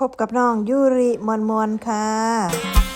พบกับน้องยูริมวนมวนค่ะ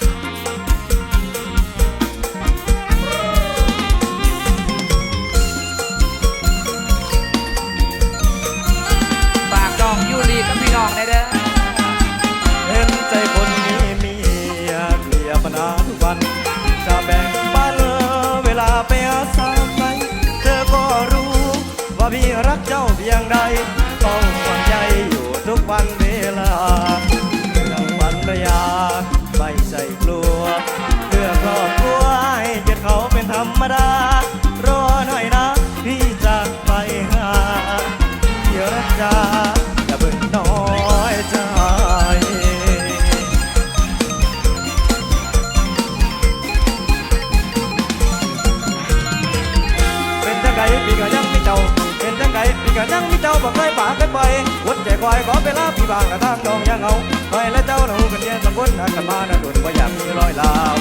คอยขอเวลาพี่บางและทางยองยังเอาไปและเจ้าหนูกันเย็นสังคนหักกันมาหน้าดุนว่าอยากมีรอยลาว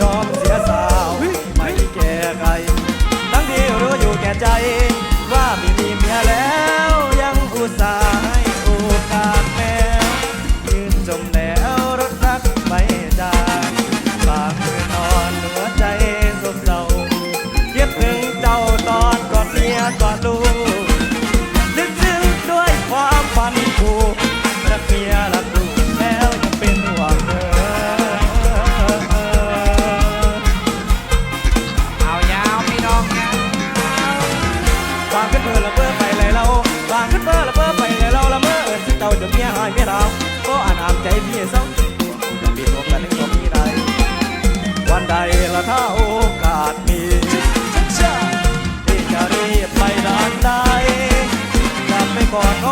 ยอมเสียสาวไม่แก่ใครทั้งที่รู้อยู่แก่ใจ ว่ามีมีเมียแล้ว ดเมียหายเมียดาวก็อ่านอ่านใจพี่เศร้าจะปีนอกกันก็มีใดวันใดละถ้าโอกาสมีที่จะรีบไปนานใดกลับไปกอดก็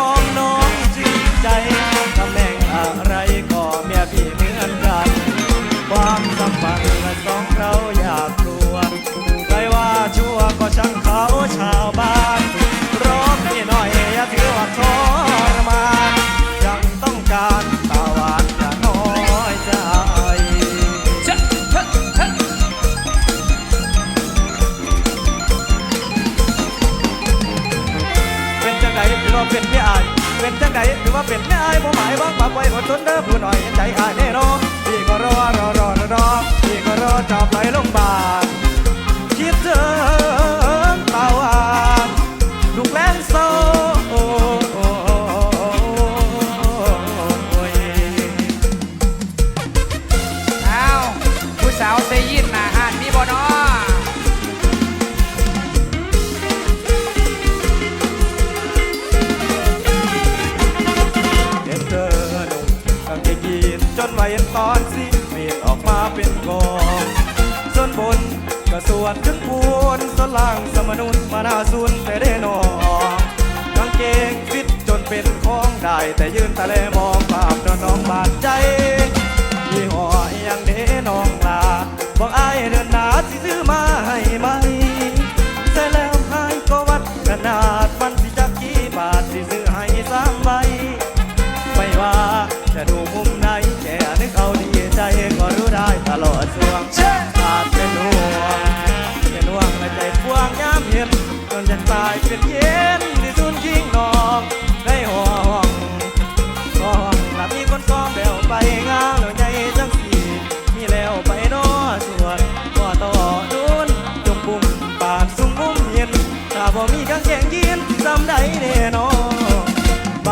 เป็นแม่อาย เป็นจังใดหรือว่าเป็นแม่อายผมหมายว่างปากไว้อดทนเด้อผู้หน่อยใจอายแน่นอนพี่ก็รอรอรอ เห็นตอนสิเปลี่ยนออกมาเป็นกองส่วนบนก็สวดถึงพูนส่วนล่างสมนุนมาหนาซุนแต่ได้นอกางเกงฟิตจนเป็นของได้แต่ยืนตะเลม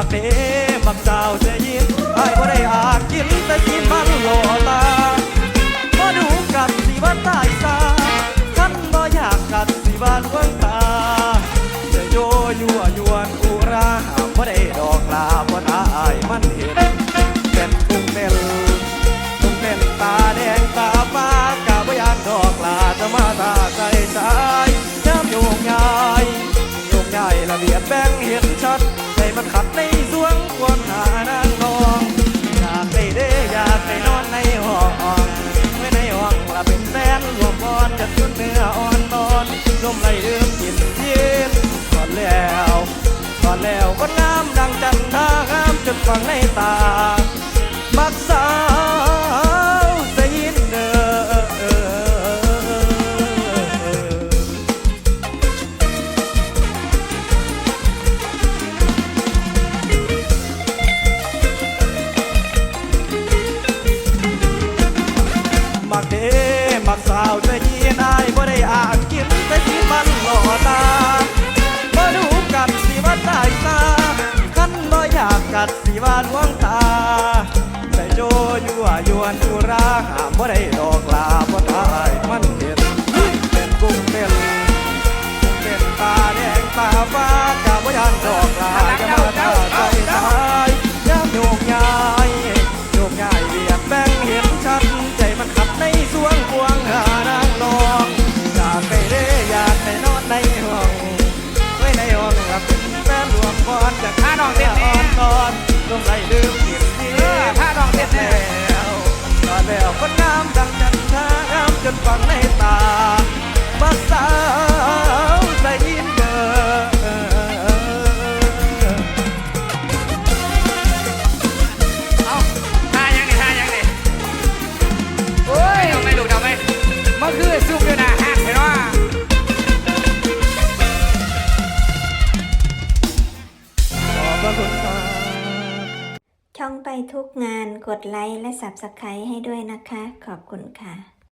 เป๋มักสาวเสีย ฝังในตา ฟังในตามาสาวใส่ยิ้มเบอร์เอาท่ายังดิท่ายังดิโอ้ยไม่ลูกเดไหมเมื่อคืนซุ่มอยู่นะฮักเห็นว่าขอบคุณครัช่องไปทุกงานกดไลค์และ Subscribe ให้ด้วยนะคะ ขอบคุณค่ะ